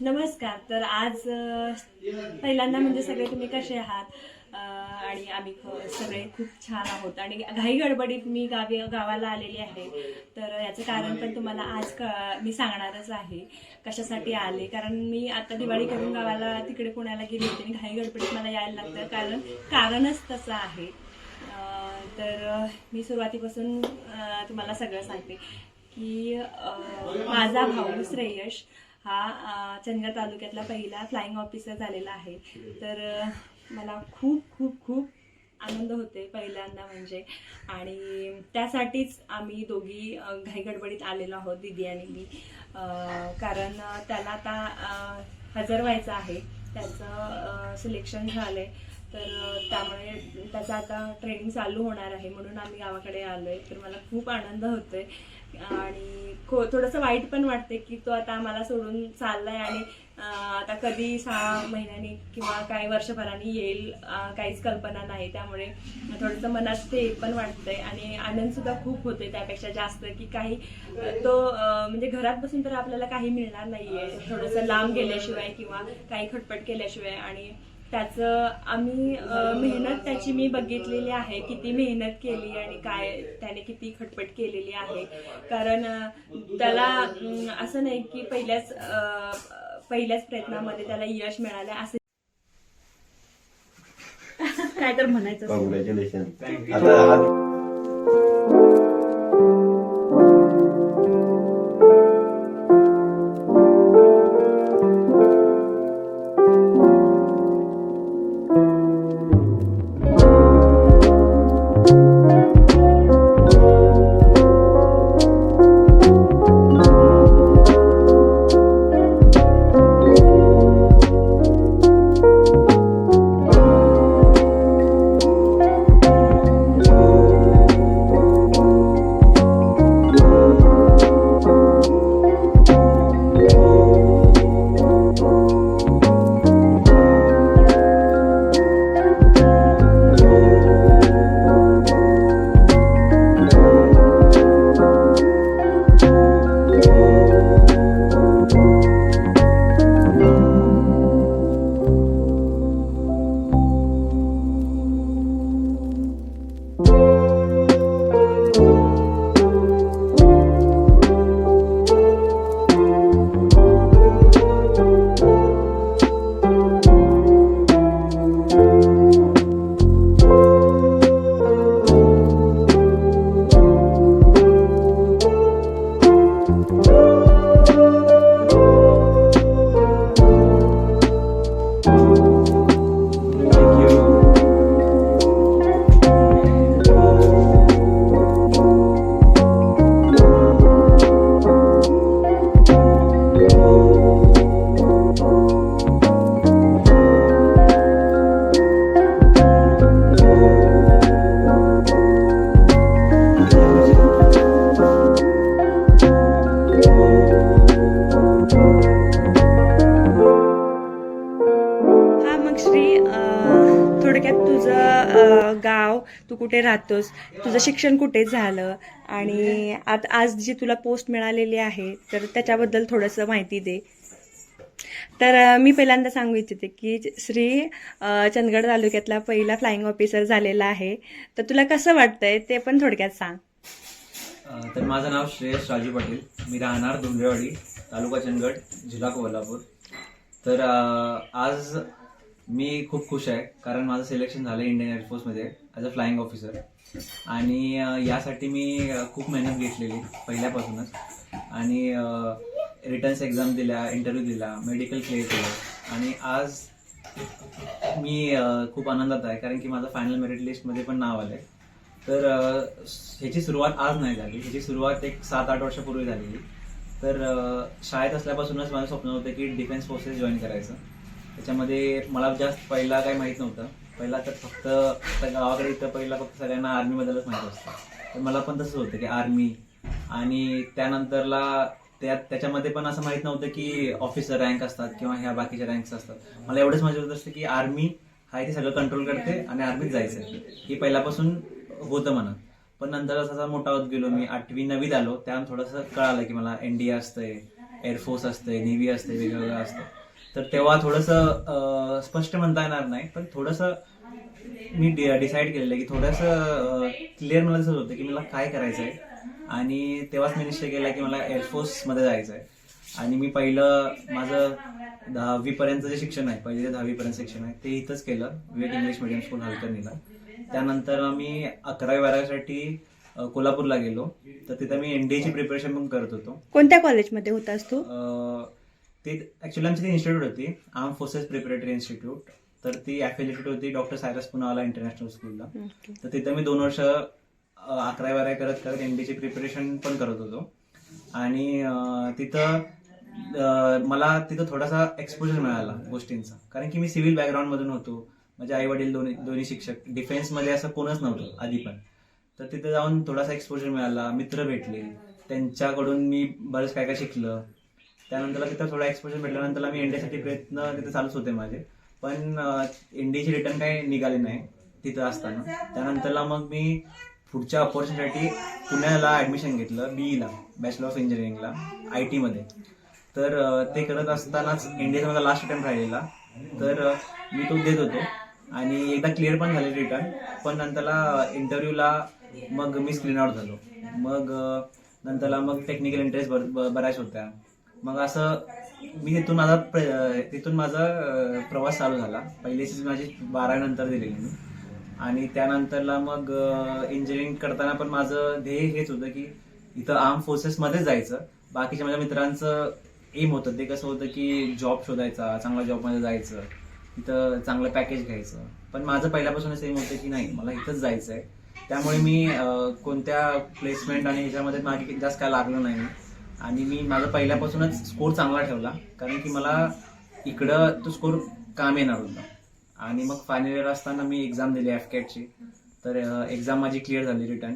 नमस्कार. तर आज पहिल्यांदा म्हणजे सगळे तुम्ही कसे आहात? आणि आम्ही ख- सगळे खूप छान आहोत. आणि घाई गडबडीत मी गावी गावाला आलेली आहे. तर याचं कारण पण तुम्हाला आज क मी सांगणारच आहे. कशासाठी आले? कारण मी आता दिवाळी करून गावाला तिकडे पुण्याला गेली होती आणि घाई गडबडीत मला यायला लागतं. कारण कारणच तसं आहे. तर मी सुरुवातीपासून तुम्हाला सगळं सांगते की माझा भाऊ श्रेयश हा चंदगड तालुक्यातला पहिला फ्लाइंग ऑफिसर झालेला आहे. तर मला खूप खूप खूप आनंद होते पहिल्यांदा म्हणजे. आणि त्यासाठीच आम्ही दोघी घाईगडबडीत आलेलो आहोत दिदी आणि मी. कारण त्याला आता हजर व्हायचं आहे. त्याचं सिलेक्शन झालं आहे तर त्यामुळे त्याचं आता ट्रेनिंग चालू होणार आहे म्हणून आम्ही गावाकडे आलो आहे तर मला खूप आनंद होतोय. आणि खो थोडंसं वाईट पण वाटते की तो आता आम्हाला सोडून चाललाय आणि आता कधी सहा महिन्यांनी किंवा काही वर्षभरांनी येईल काहीच कल्पना नाही. त्यामुळे थोडंसं मनात ते पण वाटतंय आणि आनंद सुद्धा खूप होते त्यापेक्षा जास्त की काही तो म्हणजे घरात बसून तर आपल्याला काही मिळणार नाहीये. थोडंसं लांब गेल्याशिवाय किंवा काही खटपट केल्याशिवाय आणि त्याचं आम्ही मेहनत त्याची मी बघितलेली आहे किती मेहनत केली आणि काय त्याने किती खटपट केलेली आहे. कारण त्याला असं नाही की पहिल्याच पहिल्याच प्रयत्नामध्ये त्याला यश मिळालं असं. काय तर म्हणायचं कुठे राहतोस? तुझं शिक्षण कुठे झालं? आणि आता आज जी तुला पोस्ट मिळालेली आहे तर त्याच्याबद्दल थोडंसं माहिती दे. तर मी पहिल्यांदा सांगू इच्छिते की श्री चंदगड तालुक्यातला पहिला फ्लाइंग ऑफिसर झालेला आहे. तर तुला कसं वाटतंय ते पण थोडक्यात सांग. तर माझं नाव श्रेयस राजू पाटील. मी राहणार धुंद्रेवाडी तालुका चंदगड जिल्हा कोल्हापूर. तर आज मी खूप खुश आहे कारण माझं सिलेक्शन झालं इंडियन एअरफोर्समध्ये ॲज अ फ्लाईंग ऑफिसर आणि यासाठी मी खूप मेहनत घेतलेली पहिल्यापासूनच. आणि रिटर्न्स एक्झाम दिल्या इंटरव्ह्यू दिला मेडिकल क्लिअर केलं. आणि आज मी खूप आनंदात आहे कारण की माझं फायनल मेरिट लिस्टमध्ये पण नाव आलं आहे तर ह्याची सुरुवात आज नाही झाली. ह्याची सुरुवात एक सात आठ वर्षापूर्वी झालेली. तर शाळेत असल्यापासूनच माझं स्वप्न होतं की डिफेन्स फोर्सेस जॉईन करायचं. त्याच्यामध्ये मला जास्त पहिला काही माहीत नव्हतं. पहिला तर फक्त गावाकडे इथं पहिला फक्त सगळ्यांना आर्मीबद्दलच माहीत असतं. तर मला पण तसंच होतं की आर्मी आणि त्यानंतरला त्यात त्याच्यामध्ये पण असं माहीत नव्हतं की ऑफिसर रँक असतात किंवा ह्या बाकीच्या रँक्स असतात. मला एवढंच माहिती होत असतं की आर्मी हा इथे सगळं कंट्रोल करते आणि आर्मीत जायचं हे पहिल्यापासून होतं म्हणा पण नंतर असा मोठा होत गेलो मी. आठवी नवीत आलो. त्यानंतर थोडंसं कळालं की मला एनडीए असतंय एअरफोर्स असतंय नेव्ही असते वेगवेगळं असतं तर तेव्हा थोडंसं स्पष्ट म्हणता येणार नाही पण थोडंसं मी डिसाईड केलेलं आहे की थोडंसं क्लिअर मला दिसत होतं की मला काय करायचं आहे आणि तेव्हाच मी निश्चय केला की मला एअरफोर्समध्ये जायचं आहे आणि मी पहिलं माझं दहावीपर्यंत जे शिक्षण आहे पहिले ते दहावीपर्यंत शिक्षण आहे ते इथंच केलं विवेक इंग्लिश मिडियम स्कूल हलकर्णीला. त्यानंतर मी अकरावी बारावीसाठी कोल्हापूरला गेलो. तर तिथं मी एनडीएची प्रिपरेशन पण करत होतो. कोणत्या कॉलेजमध्ये होतास तू? ते ऍक्च्युली आमची ती इन्स्टिट्यूट होती. आर्म फोर्सेस प्रिपरेटरी इन्स्टिट्यूट तर ती ॲफिलेटेड होती डॉक्टर सायरस पुनावाला इंटरनॅशनल स्कूलला तर तिथं मी दोन वर्ष अ, अकरावी बारावी करत करत एनडीची प्रिपरेशन पण करत होतो. आणि तिथं मला तिथं थोडासा एक्सपोजर मिळाला गोष्टींचा. कारण की मी सिव्हिल बॅकग्राऊंड मधून होतो. माझे आई वडील दोन्ही दोन्ही शिक्षक. डिफेन्समध्ये असं कोणच नव्हतं आधी पण. तर तिथे जाऊन थोडासा एक्सपोजर मिळाला. मित्र भेटले. त्यांच्याकडून मी बरंच काय काय शिकलं. त्यानंतर तिथं थोडा एक्सपोजर भेटल्यानंतर मी इंडियासाठी प्रयत्न तिथे चालूच होते माझे. पण इंडियाची रिटर्न काही निघाली नाही तिथं असताना. त्यानंतरला मग मी पुढच्या ऑपॉर्च्युनिटी पुण्याला ऍडमिशन घेतलं बीईला बॅचलर ऑफ इंजिनिअरिंगला आय टीमध्ये तर ते करत असतानाच इंडियाचा माझा लास्ट अटेम्प्ट राहिलेला. तर मी तो देत होतो. आणि एकदा क्लिअर पण झाले रिटर्न पण नंतरला इंटरव्ह्यूला मग मी स्क्रीन आउट झालो. मग नंतरला मग टेक्निकल इंटरेस्ट बऱ्याच होत्या. मग असं मी तिथून माझा प्र- तिथून माझा प्रवास चालू झाला. पहिली सीझन माझी बारा नंतर दिलेली मी. आणि त्यानंतरला मग इंजिनिअरिंग करताना पण माझं ध्येय हेच होतं की इथं आर्म फोर्सेसमध्ये जायचं. बाकीच्या माझ्या मित्रांचं एम होतं. ते कसं होतं की जॉब शोधायचा चांगल्या जॉबमध्ये जायचं. इथं चांगलं पॅकेज घ्यायचं. पण माझं पहिल्यापासूनच एम होतं की नाही मला इथंच जायचं आहे त्यामुळे मी कोणत्या प्लेसमेंट आणि ह्याच्यामध्ये मागे जास्त काय लागलो नाही. आणि मी माझा पहिल्यापासूनच स्कोर चांगला ठेवला. कारण की मला इकडं तो स्कोर काम येणार होता. आणि मग फायनल इयर असताना मी एक्झाम दिली एफ कॅटची तर एक्झाम माझी क्लिअर झाली रिटर्न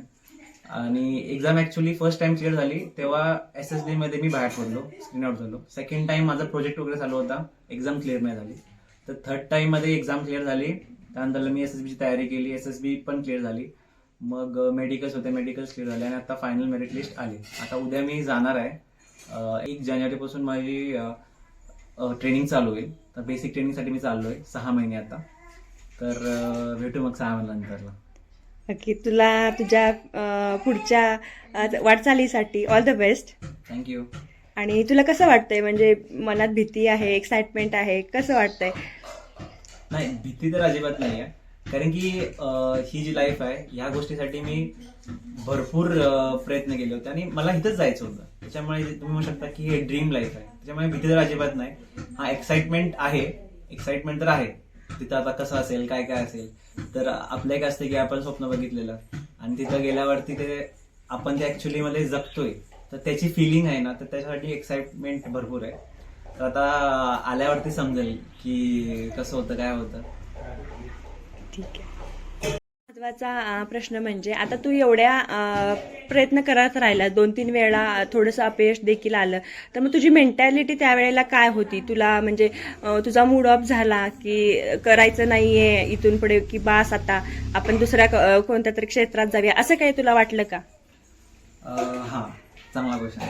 आणि exam actually first time clear झाली तेव्हा एस एस डीमध्ये मी बाहेर पडलो स्क्रीन आउट झालो. सेकंड टाइम माझा प्रोजेक्ट वगैरे चालू होता एक्झाम क्लिअर नाही झाली. तर थर्ड टाइममध्ये एक्झाम क्लिअर झाली. त्यानंतर मी एस एस बीची तयारी केली एस एस बी पण क्लिअर झाली. मग मेडिकल्स होते मेडिकल्स क्लिअर झाले आणि आता फायनल मेरिट लिस्ट आली. आता उद्या मी जाणार आहे. एक जानेवारीपासून माझी ट्रेनिंग चालू होईल. तर बेसिक ट्रेनिंगसाठी मी चाललोय सहा महिने आता. तर भेटू मग सहा महिन्यानंतरला. ओके तुला तुझ्या पुढच्या वाटचालीसाठी ऑल द बेस्ट थँक्यू आणि तुला कसं वाटतंय? म्हणजे मनात भीती आहे एक्साइटमेंट आहे कसं वाटतंय? नाही भीती तर अजिबात नाही आहे कारण की ही जी लाईफ आहे ह्या गोष्टीसाठी मी भरपूर प्रयत्न केले होते आणि मला इथंच जायचं होतं. त्याच्यामुळे तुम्ही म्हणू शकता की हे ड्रीम लाईफ आहे. त्याच्यामुळे भीती तर अजिबात नाही. हा एक्साइटमेंट आहे. एक्साइटमेंट तर आहे. तिथं आता कसं असेल काय काय असेल. तर आपलं एक असतं की आपण स्वप्न बघितलेलं. आणि तिथं गेल्यावरती ते आपण ते ऍक्च्युली मध्ये जगतोय. तर त्याची फिलिंग आहे ना तर त्याच्यासाठी एक्साइटमेंट भरपूर आहे. तर आता आल्यावरती समजेल की कसं होतं काय होतं. ठीक आहे. महत्त्वाचा प्रश्न म्हणजे आता तू एवढ्या प्रयत्न करत राहिला दोन तीन वेळा थोडंसं अपयश देखील आलं. तर मग तुझी मेंटॅलिटी त्यावेळेला काय होती? तुला म्हणजे तुझा मूड ऑफ झाला की करायचं नाहीये इथून पुढे की बास आता आपण दुसऱ्या कोणत्या तरी क्षेत्रात जाऊया असं काही तुला वाटलं का? हा चांगला क्वेश्चन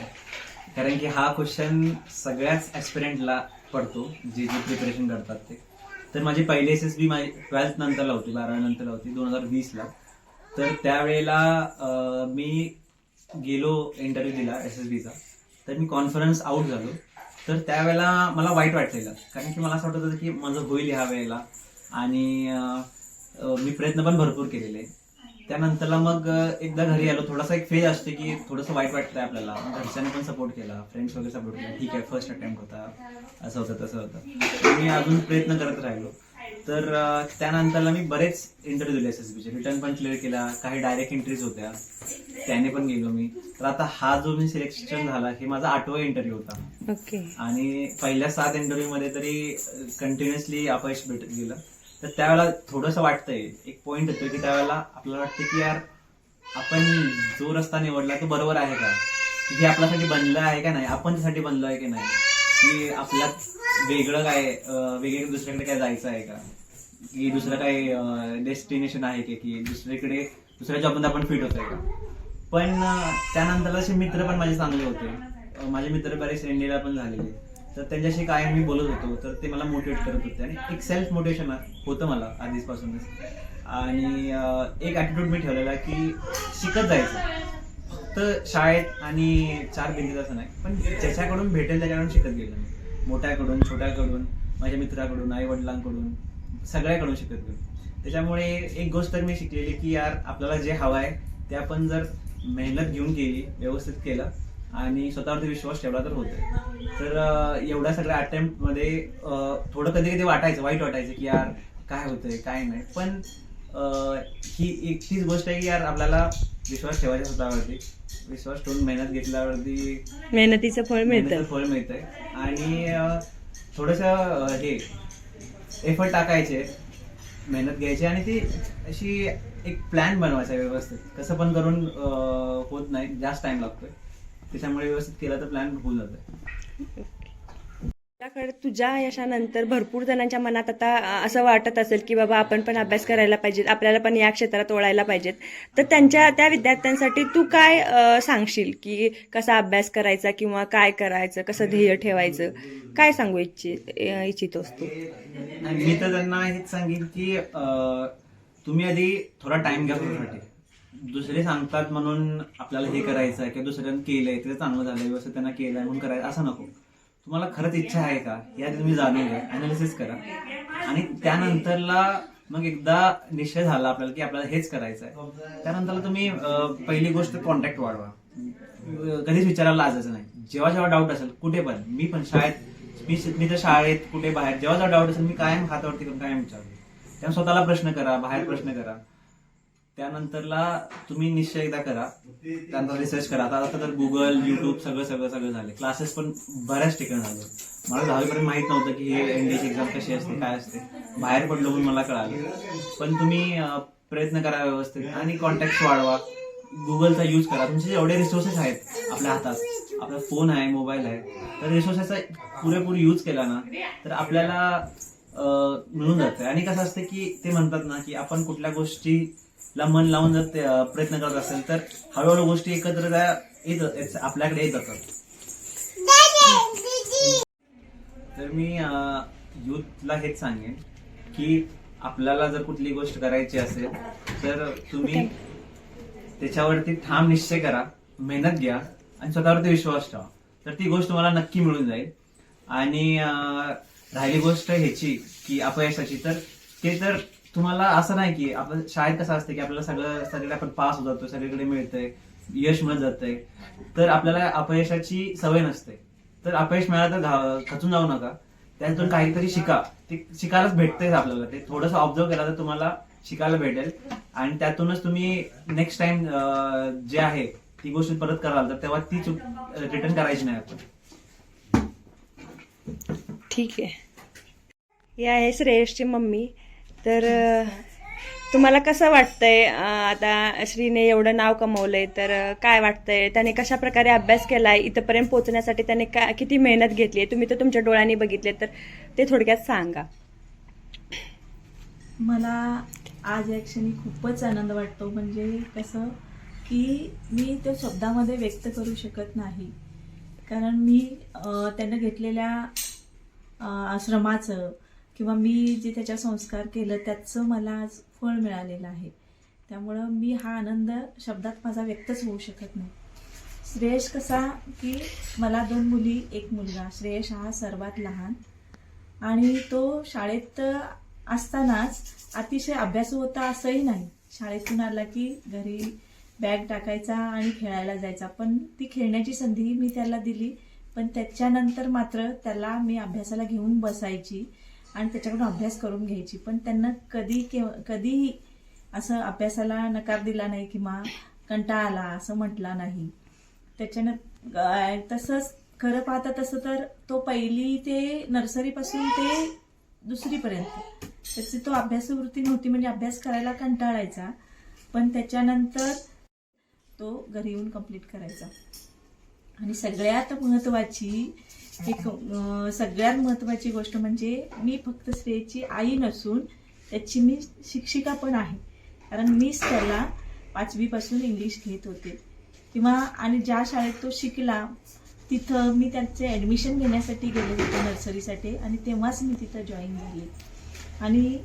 कारण की हा क्वेश्चन सगळ्याच ऍस्पिरंटला पडतो जे जे प्रिपरेशन करतात ते. तर माझी पहिली एस एस बी माझी ट्वेल्थ नंतरला होती बारावी नंतरला होती दोन हजार वीसला. तर त्यावेळेला मी गेलो इंटरव्ह्यू दिला एस एस बीचा तर मी कॉन्फरन्स आउट झालो. तर त्यावेळेला मला वाईट वाटलेलं. कारण की मला असं वाटत होतं की माझं होईल ह्या वेळेला. आणि मी प्रयत्न पण भरपूर केलेले. त्यानंतरला मग एकदा घरी आलो थोडासा एक फेज असते की थोडंसं वाईट वाटतंय आपल्याला. घरच्यांनी पण सपोर्ट केला. फ्रेंड्स वगैरे सपोर्ट केला. ठीक आहे फर्स्ट अटेम्प्ट होता. असं होतं तसं होतं. मी अजून प्रयत्न करत राहिलो. तर त्यानंतरला मी बरेच इंटरव्ह्यू दिले एस एस बीचे रिटर्न पण क्लिअर केला. काही डायरेक्ट एंट्रीज होत्या. त्याने पण गेलो मी. तर आता हा जो मी सिलेक्शन झाला हे माझा आठवा इंटरव्ह्यू होता. आणि पहिल्या सात इंटरव्ह्यू मध्ये तरी कंटिन्युअसली अपयश भेटत गेलं. तर त्यावेळेला थोडंसं वाटतंय. एक पॉइंट येतो की त्यावेळेला आपल्याला वाटतं की यार आपण जो रस्ता निवडला तो बरोबर आहे का? हे आपल्यासाठी बनलं आहे का नाही? आपण त्यासाठी बनलो आहे की नाही? की आपल्यात वेगळं काय वेगळे दुसऱ्याकडे काय जायचं आहे का? की दुसरं काय डेस्टिनेशन आहे की की दुसरीकडे दुसऱ्या जॉबमध्ये आपण फिट होतोय का? पण त्यानंतर असे मित्र पण माझे चांगले होते. माझे मित्र बरेच इंडियाला पण झालेले. तर त्यांच्याशी काय मी बोलत होतो तर ते मला मोटिवेट करत होते. आणि एक सेल्फ मोटिवेशन होतं मला आधीपासूनच. आणि एक ॲटिट्यूड मी ठेवलेला की शिकत जायचं. फक्त शाळेत आणि चार भिंतीत असं नाही पण ज्याच्याकडून भेटेल त्याच्याकडून शिकत गेलो मी. मोठ्याकडून छोट्याकडून माझ्या मित्राकडून आई वडिलांकडून सगळ्याकडून शिकत गेलो. त्याच्यामुळे एक गोष्ट तर मी शिकलेली की यार आपल्याला जे हवं आहे ते आपण जर मेहनत घेऊन केली व्यवस्थित केलं आणि स्वतःवरती विश्वास ठेवला तर होतं तर एवढ्या सगळ्या अटेम्प्टमध्ये थोडं कधी कधी वाटायचं वाईट वाटायचं की यार काय होतंय काय नाही. पण ही एक तीच गोष्ट आहे की यार आपल्याला विश्वास ठेवायचा स्वतःवरती. विश्वास ठेवून मेहनत घेतल्यावरती मेहनतीचं फळ मिळतं फळ मिळतंय. आणि थोडस हे एफर्ट टाकायचे मेहनत घ्यायची आणि ती अशी एक प्लॅन बनवायचा व्यवस्थित. कसं पण करून होत नाही जास्त टाइम लागतोय. त्याच्यामुळे व्यवस्थित केला तर प्लॅन होऊन तुझ्याकडे तुझ्या यशानंतर भरपूर जणांच्या मनात आता असं वाटत असेल की बाबा आपण पण अभ्यास करायला पाहिजे आपल्याला पण या क्षेत्रात ओळायला पाहिजेत. तर त्यांच्या त्या विद्यार्थ्यांसाठी तू काय सांगशील की कसा अभ्यास करायचा किंवा काय करायचं कसं ध्येय ठेवायचं? काय सांगू इच्छि अ, इच्छितोस तू? मी तर त्यांना हेच सांगेन की तुम्ही आधी थोडा टाइम घ्या दुसरे सांगतात म्हणून आपल्याला हे करायचं आहे किंवा दुसऱ्यानं केलंय ते चांगलं झालंय व्यवस्थित त्यांना केलंय म्हणून करायचं असं नको. तुम्हाला खरंच इच्छा आहे का? या तुम्ही जाणून घ्या अनालिसिस करा. आणि त्यानंतरला मग एकदा निश्चय झाला आपल्याला की आपल्याला हेच करायचं आहे त्यानंतर तुम्ही पहिली गोष्ट कॉन्टॅक्ट वाढवा. कधीच विचारायला लाजायचं नाही. जेव्हा जेव्हा डाऊट असेल कुठे पण मी पण शाळेत मी मी तर शाळेत कुठे बाहेर जेव्हा जेव्हा डाऊट असेल मी कायम हातावरती करून कायम विचारतो. त्यामुळे स्वतःला प्रश्न करा बाहेर प्रश्न करा. त्यानंतरला तुम्ही निश्चय एकदा करा. त्यानंतर रिसर्च करा. आता आता तर गुगल युट्यूब सगळं सगळं सगळं झाले. क्लासेस पण बऱ्याच ठिकाणी झाले. मला दहावीपर्यंत माहीत नव्हतं की हे एनडीएची एक्झाम कशी असते काय असते. बाहेर पडलो पण मला कळालं. पण तुम्ही प्रयत्न करा व्यवस्थित आणि कॉन्टॅक्ट वाढवा. गुगलचा यूज करा. तुमचे जेवढे रिसोर्सेस आहेत आपल्या हातात आपला फोन आहे मोबाईल आहे तर रिसोर्सेसचा पुरेपूर यूज केला ना तर आपल्याला मिळून जातं आणि कसं असतं की ते म्हणतात ना की आपण कुठल्या गोष्टी गोष्टीला मन लावून जर प्रयत्न करत असेल तर हळूहळू गोष्टी एकत्र येत आपल्याकडे येत जातात. तर मी युथला हेच सांगेन की आपल्याला जर कुठली गोष्ट करायची असेल तर तुम्ही त्याच्यावरती ठाम निश्चय करा मेहनत घ्या आणि स्वतःवरती विश्वास ठेवा. तर ती गोष्ट मला नक्की मिळून जाईल. आणि राहिली गोष्ट ह्याची की अपयशाची तर ते तर तुम्हाला असं नाही की आपलं शाळेत कसं असतं की आपल्याला सगळं सगळीकडे आपण पास होत जातो सगळीकडे मिळतंय यश मिळत जातंय. तर आपल्याला अपयशाची सवय नसते. तर अपयश मिळालं तर खचून जाऊ नका. त्यातून काहीतरी शिका. ते शिकायलाच भेटतंय आपल्याला. ते थोडंसं ऑब्झर्व केला तर तुम्हाला शिकायला भेटेल. आणि त्यातूनच तुम्ही नेक्स्ट टाइम जे आहे ती गोष्ट परत कराल तर तेव्हा ती चूक रिटर्न करायची नाही आपण. ठीक आहे. या आहे श्रेयसची मम्मी. तर तुम्हाला कसं वाटतंय आता श्रीने एवढं नाव कमवलंय तर काय वाटतंय? त्याने कशा प्रकारे अभ्यास केलाय? इथंपर्यंत पोहोचण्यासाठी त्याने का किती मेहनत घेतली आहे तुम्ही तर तुमच्या डोळ्यांनी बघितले तर ते थोडक्यात सांगा. मला आज या क्षणी खूपच आनंद वाटतो. म्हणजे कसं की मी तो शब्दामध्ये व्यक्त करू शकत नाही. कारण मी त्यानं घेतलेल्या आश्रमाचं श्रमाचं किंवा मी जे त्याच्या संस्कार केलं त्याचं मला आज फळ मिळालेलं आहे. त्यामुळं मी हा आनंद शब्दात माझा व्यक्तच होऊ शकत नाही. श्रेयश कसा की मला दोन मुली एक मुलगा. श्रेयश हा सर्वात लहान आणि तो शाळेत असतानाच अतिशय अभ्यासू होता असंही नाही. शाळेतून आला की घरी बॅग टाकायचा आणि खेळायला जायचा. पण ती खेळण्याची संधी मी त्याला दिली. पण त्याच्यानंतर मात्र त्याला मी अभ्यासाला घेऊन बसायची. आणि त्याच्याकडून अभ्यास करून घ्यायची. पण त्यांना कधी कधीही असं अभ्यासाला नकार दिला नाही किंवा कंटाळा आला असं म्हटला नाही. त्याच्यानं तसंच खरं पाहता तसं तर तो पहिली ते नर्सरीपासून ते दुसरीपर्यंत. त्याची तो अभ्यासवृत्ती नव्हती म्हणजे अभ्यास करायला कंटाळायचा. पण त्याच्यानंतर तो घरी येऊन कंप्लीट करायचा. आणि सगळ्यात महत्त्वाची एक सगळ्यात महत्त्वाची गोष्ट म्हणजे मी फक्त श्रेयची आई नसून त्याची मी शिक्षिका पण आहे. कारण मीच त्याला पाचवीपासून इंग्लिश घेत होते. किंवा आणि ज्या शाळेत तो शिकला तिथं मी त्याचे ॲडमिशन घेण्यासाठी गेले होते नर्सरीसाठी आणि तेव्हाच मी तिथं जॉईन झाले. आणि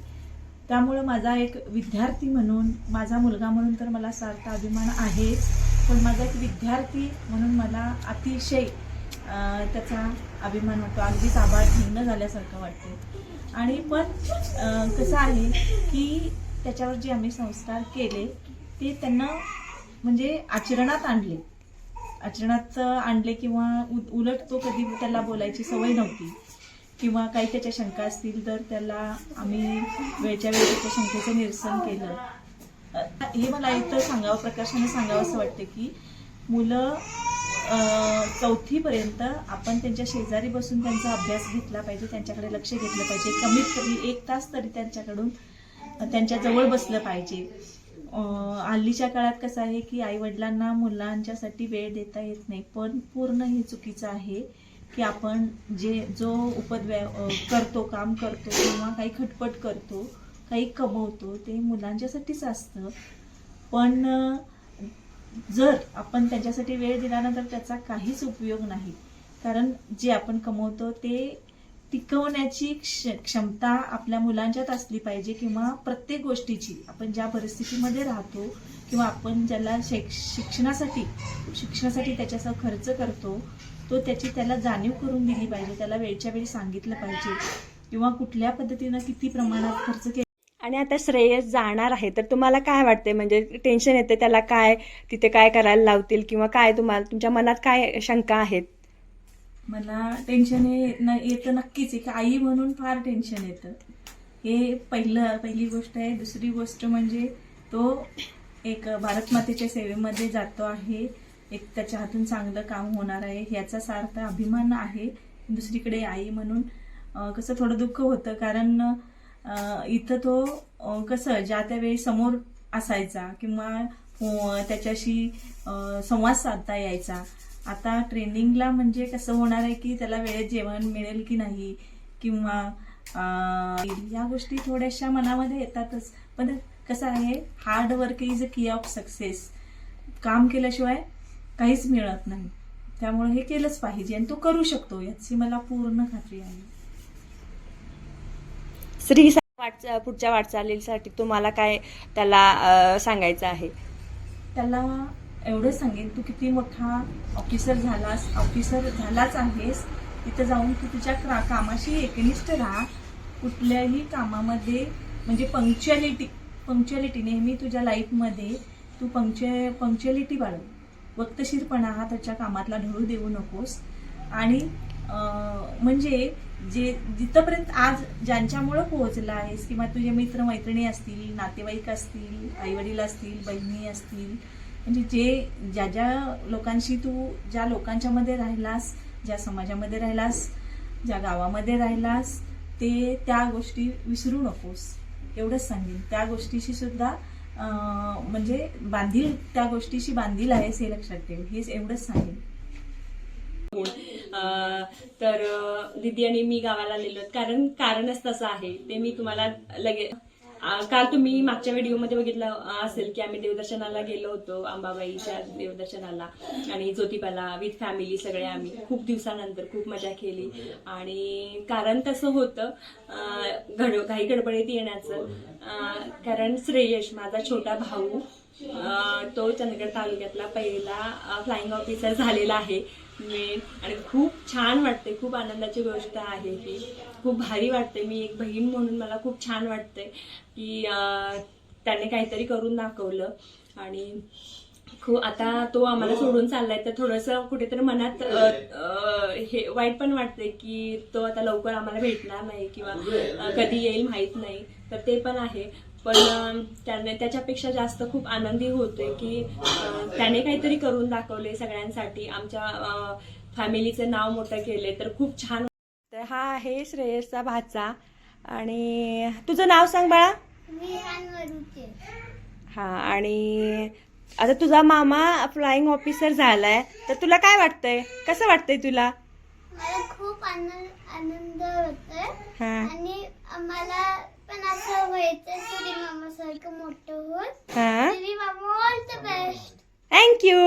त्यामुळं माझा एक विद्यार्थी म्हणून माझा मुलगा म्हणून तर मला सार्थ अभिमान आहेच पण माझा एक विद्यार्थी म्हणून मला अतिशय त्याचा अभिमान वाटतो अगदीच आभाळ ठेवणं झाल्यासारखं वाटते आणि पण कसं आहे की त्याच्यावर जे आम्ही संस्कार केले ते त्यांना म्हणजे आचरणात आणले. आचरणात आणले किंवा उ- उलट तो कधी त्याला बोलायची सवय नव्हती. किंवा काही त्याच्या शंका असतील तर त्याला आम्ही वेळच्या वेळी त्याच्या शंकेचं निरसन केलं. हे मला इथं सांगावं प्रकाशाने सांगावं असं वाटतं की मुलं चौथीपर्यंत आपण त्यांच्या शेजारी बसून त्यांचा अभ्यास घेतला पाहिजे त्यांच्याकडे लक्ष घेतलं पाहिजे. कमीत कमी एक तास तरी त्यांच्याकडून त्यांच्याजवळ त्यांच्या जवळ बसलं पाहिजे. हल्लीच्या काळात कसं आहे की आई वडिलांना मुलांच्यासाठी वेळ देता येत नाही पण पूर्ण हे चुकीचं आहे की आपण जे जो उपद्व्या करतो काम करतो किंवा काही खटपट करतो काही कमवतो ते मुलांच्यासाठीच असतं. पण जर आपण त्यांच्यासाठी वेळ दिल्यानंतर त्याचा काहीच उपयोग नाही कारण जे आपण कमवतो ते टिकवण्याची क्ष क्षमता आपल्या मुलांच्यात असली पाहिजे किंवा प्रत्येक गोष्टीची. आपण ज्या परिस्थितीमध्ये राहतो किंवा आपण ज्याला शैक शिक्षणासाठी शिक्षणासाठी त्याच्यासह खर्च करतो तो त्याची त्याला जाणीव करून दिली पाहिजे त्याला वेळच्या वेळी सांगितलं पाहिजे किंवा कुठल्या पद्धतीनं किती प्रमाणात खर्च केला आणि आता श्रेयस जाणार आहे. तर तुम्हाला काय वाटते म्हणजे टेन्शन येते त्याला काय? तिथे काय करायला लावतील? किंवा काय तुम्हाला तुमच्या मनात काय शंका आहेत? मला टेन्शन येतं नक्कीच. आहे की आई म्हणून फार टेन्शन येतं. हे पहिलं पहिली गोष्ट आहे. दुसरी गोष्ट म्हणजे तो एक भारत मातेच्या सेवेमध्ये जातो आहे. एक त्याच्या हातून चांगलं काम होणार आहे. ह्याचा सार्थ अभिमान आहे. दुसरीकडे आई म्हणून कसं थोडं दुःख होतं. कारण इथं तो कसं ज्या त्यावेळी समोर असायचा किंवा त्याच्याशी संवाद साधता यायचा. आता ट्रेनिंगला म्हणजे कसं होणार आहे की त्याला वेळेत जेवण मिळेल की नाही किंवा या गोष्टी थोड्याशा मनामध्ये येतातच. पण कसं आहे हार्ड वर्क इज अ की ऑफ सक्सेस काम केल्याशिवाय काहीच मिळत नाही. त्यामुळे हे केलंच पाहिजे आणि तो करू शकतो याची मला पूर्ण खात्री आहे. श्री वाटचा पुढच्या वाटचालीसाठी तुम्हाला काय त्याला सांगायचं आहे? त्याला एवढं सांगेन तू किती मोठा ऑफिसर झालास ऑफिसर झालाच आहेस. तिथं जाऊन तू तुझ्या कामाशी एकनिष्ठ राहा. कुठल्याही कामामध्ये म्हणजे पंक्च्युअलिटी पंक्च्युअलिटी नेहमी तुझ्या लाईफमध्ये तू पंक्च्यु पंक्च्युअलिटी बाळव वक्तशीरपणा हा त्याच्या कामातला ढळू देऊ नकोस. आणि म्हणजे जे जिथपर्यंत आज ज्यांच्यामुळं पोहोचला आहेस किंवा तुझे मित्र मैत्रिणी असतील नातेवाईक असतील आईवडील असतील बहिणी असतील म्हणजे जे ज्या ज्या लोकांशी तू ज्या लोकांच्या मध्ये राहिलास ज्या समाजामध्ये राहिलास ज्या गावामध्ये राहिलास ते त्या गोष्टी विसरू नकोस. एवढंच सांगेन. त्या गोष्टीशी सुद्धा म्हणजे बांधील त्या गोष्टीशी बांधील आहेस हे लक्षात ठेव. हेच एवढंच सांगेन. तर दिदी दीदी आणि मी गावाला आलेलो कारण कारणच तसं आहे. ते मी तुम्हाला लगे काल तुम्ही मागच्या व्हिडिओमध्ये बघितलं असेल की आम्ही देवदर्शनाला गेलो होतो अंबाबाईच्या देवदर्शनाला आणि ज्योतिबाला विथ फॅमिली सगळे आम्ही. खूप दिवसानंतर खूप मजा केली. आणि कारण तसं होतं घड काही गडबडीत येण्याचं. कारण श्रेयश माझा छोटा भाऊ तो चंदगड तालुक्यातला पहिला फ्लाइंग ऑफिसर झालेला आहे. मेन आणि खूप छान वाटते खूप आनंदाची गोष्ट आहे ही. खूप भारी वाटते. मी एक बहीण म्हणून मला खूप छान वाटते की त्याने काहीतरी करून दाखवलं. आणि खूप आता तो आम्हाला सोडून चाललाय तर थोडंसं कुठेतरी मनात हे वाईट पण वाटते की तो आता लवकर आम्हाला भेटणार नाही किंवा कधी येईल माहीत नाही. तर ते पण आहे. पण त्याने त्याच्यापेक्षा जास्त खूप आनंदी होतोय की त्याने काहीतरी करून दाखवले सगळ्यांसाठी. आमच्या फॅमिलीचं नाव मोठं केले तर खूप छान तर हा आहे श्रेयसचा भाचा. आणि तुझं नाव सांग बाळा. हा आणि आता तुझा मामा फ्लाइंग ऑफिसर झालाय. तर तुला काय वाटतंय? कसं वाटतंय तुला? खूप आनंद आनंद होतोय. आणि मला पण असं व्हायचं तुरी मामासारखं मोठं होत. हा? तुरी मामा ऑल द बेस्ट थँक्यू